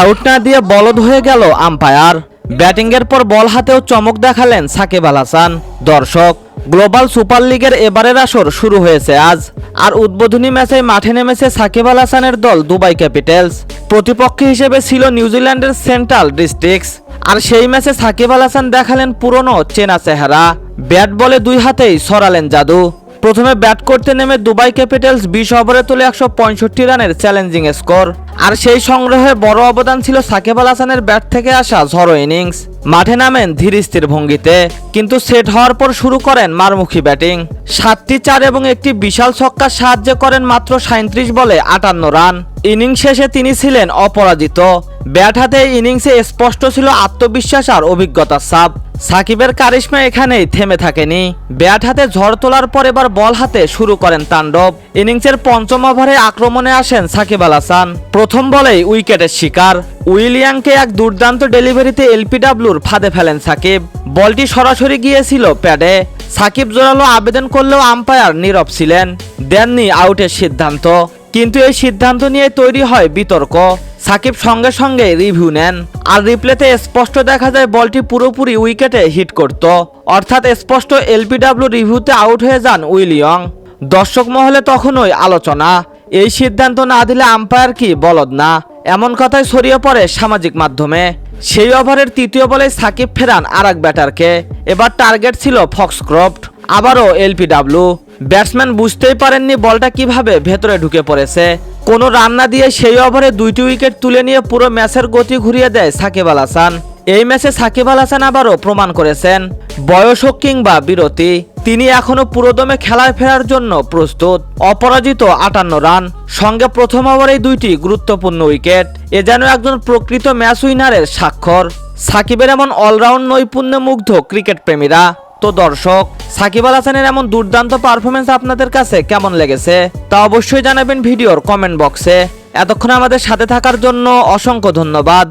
Out না দিয়ে বলদ হয়ে গেল আম্পায়ার। ব্যাটিংয়ের পর বল হাতেও চমক দেখালেন সাকিব আল হাসান। দর্শক, গ্লোবাল সুপার লিগের এবারের আসর শুরু হয়েছে আজ, আর উদ্বোধনী ম্যাচে মাঠে নেমেছে সাকিব আল হাসানের দল দুবাই ক্যাপিটালস। প্রতিপক্ষ হিসেবে ছিল নিউজিল্যান্ডের সেন্ট্রাল ডিস্ট্রিক্টস, আর সেই ম্যাচে সাকিব আল হাসান দেখালেন পুরনো চেনা চেহারা। ব্যাট বলে দুই হাতেই সরালেন জাদু। প্রথমে ব্যাট করতে নেমে দুবাই ক্যাপিটালস বিশ ওভারে তোলে একশো পঁয়ষট্টি রানের চ্যালেঞ্জিং স্কোর। আর সেই সংগ্রহে বড় অবদান ছিল সাকিব আল হাসানের ব্যাট থেকে আসা ঝড়ো ইনিংস। মাঠে নামেন ধীর স্থির ভঙ্গিতে, কিন্তু সেট হওয়ার পর শুরু করেন মারমুখী ব্যাটিং। সাতটি চার এবং একটি বিশাল ছক্কার সাহায্য করেন মাত্র সাঁত্রিশ বলে আটান্ন রান। ইনিংস শেষে তিনি ছিলেন অপরাজিত। ব্যাট হাতে ইনিংসে স্পষ্ট ছিল আত্মবিশ্বাস আর অভিজ্ঞতার ছাপ। সাকিবের কারিশমা এখানেই থেমে থাকেনি। ব্যাট হাতে ঝড় তোলার পর এবার বল হাতে শুরু করেন তাণ্ডব। ইনিংসের পঞ্চম ওভারে আক্রমণে আসেন সাকিব আল হাসান। প্রথম বলেই উইকেটের শিকার। উইলিয়ামকে এক দুর্দান্ত ডেলিভারিতে এলপিডাব্লুর ফাঁদে ফেলেন সাকিব। বলটি সরাসরি গিয়েছিল প্যাডে। সাকিব জোরালো আবেদন করলেও আম্পায়ার নীরব ছিলেন। দেননি আউটের সিদ্ধান্ত। কিন্তু এই সিদ্ধান্ত নিয়ে তৈরি হয় বিতর্ক। সাকিব সঙ্গে সঙ্গে রিভিউ নেন, আর রিপ্লেতে স্পষ্ট দেখা যায় বলটি পুরোপুরি উইকেটে হিট করত। অর্থাৎ স্পষ্ট এলপিডাব্লিউ রিভিউতে আউট হয়ে যান উইলিয়ং দর্শক মহলে তখনই আলোচনা, এই সিদ্ধান্ত না দিলে আম্পায়ার কি বলদ না? এমন কথাই ছড়িয়ে পড়ে সামাজিক মাধ্যমে। সেই ওভারের তৃতীয় বলে সাকিব ফেরান আর এক ব্যাটারকে। এবার টার্গেট ছিল ফক্সক্রফট, আবারও এলপিডাব্লিউ। ব্যাটসম্যান বুঝতেই পারেননি বলটা কীভাবে ভেতরে ঢুকে পড়েছে। কোনো রান্না দিয়ে সেই ওভারে দুইটি উইকেট তুলে নিয়ে পুরো ম্যাচের গতি ঘুরিয়ে দেয় সাকিব আল হাসান। এই ম্যাচে সাকিব আল হাসান আবারও প্রমাণ করেছেন, বয়স হোক কিংবা বিরতি, তিনি এখনও পুরোদমে খেলায় ফেরার জন্য প্রস্তুত। অপরাজিত আটান্ন রান, সঙ্গে প্রথম ওভারেই দুইটি গুরুত্বপূর্ণ উইকেট, এ যেন একজন প্রকৃত ম্যাচ উইনারের স্বাক্ষর। সাকিবের এমন অলরাউন্ড নৈপুণ্যে মুগ্ধ ক্রিকেট প্রেমীরা তো দর্শক সাকিব আল হাসানের এমন দুর্দান্ত পারফরমেন্স আপনাদের কাছে কেমন লেগেছে? তা অবশ্যই জানাবেন ভিডিওর কমেন্ট বক্সে এতক্ষণ আমাদের সাথে থাকার জন্য অসংখ্য ধন্যবাদ।